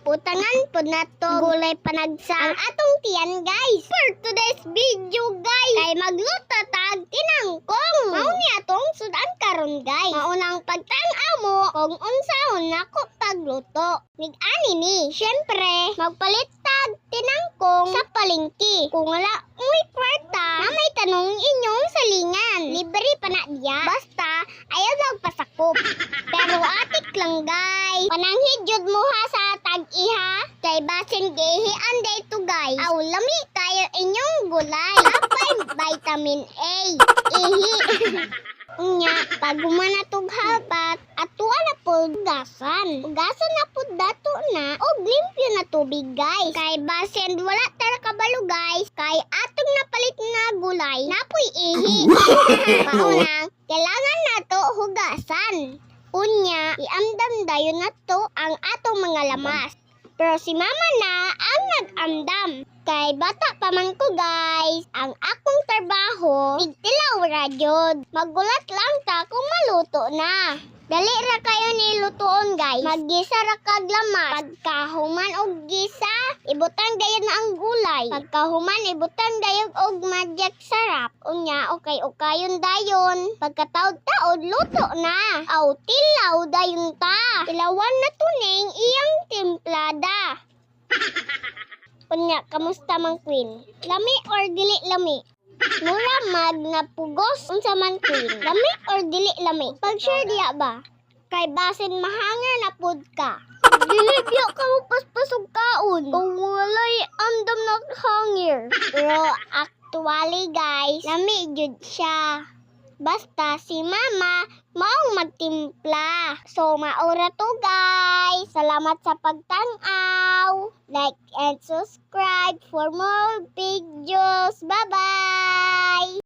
Putangan po na to. Gulay panagsa. Ang atong tiyan, guys. For today's video, guys. Kay magluto tag tinangkong. Mao ni atong sudan karon, guys. Maunang pagtanaw mo kung unsaon nako pagluto. Mig-ani ni. Syempre, magpalit tag tinangkong sa palengke. Kung wala muy kwarta, na may tanong inyong salingan. Libre pa na diya. Basta, ayaw lang pasakop. Pero atik lang guys. Pananghid jud mo ha sa tag-iha. Kay basin gehi anday to guys. Aw lami kayo inyong gulay. Apay vitamin A. Ihi. Nya, pag gumana tog habat, atuwa na po gasan. Gasan na po dato na, o limpyo na tubig guys. Kay basin wala tara kabalo guys. Kay atong napalit na gulay, napoy ihi. Paunang, kailangan na to hugasan. Unya, iamdam dayon na to ang atong mga lamas. Pero si mama na ang nag-amdam. Kay bata pa man ko guys, ang akong trabaho, igtilaw ra jud. Magulat lang ta kung maluto na. Dali ra kayo nilutoon guys. Maggisa ra kag lamas. Pagkahuman og gisa, ibutang dayon na ang gulay. Pagkahuman ibutang dayon og madyak sarap. Unya okay ukayon dayon. Pagkataod-taod luto na. Aw tilaw dayon ta. Tilawan na tuning iyang timplada. Unya, kamusta man queen? Lami or dili lami? Mura mag na pugos unsa man queen. Lami or dili lami? Pag-share diya ba? Kay basin mahanger na pud ka. Dili diya ka mo paspasog kaon. Kung walay andam na hangir. Pero actually guys, lami jud siya. Basta si mama maong magtimpla. So maura to guys. Salamat sa pagtanaw. Like and subscribe for more videos. Bye-bye!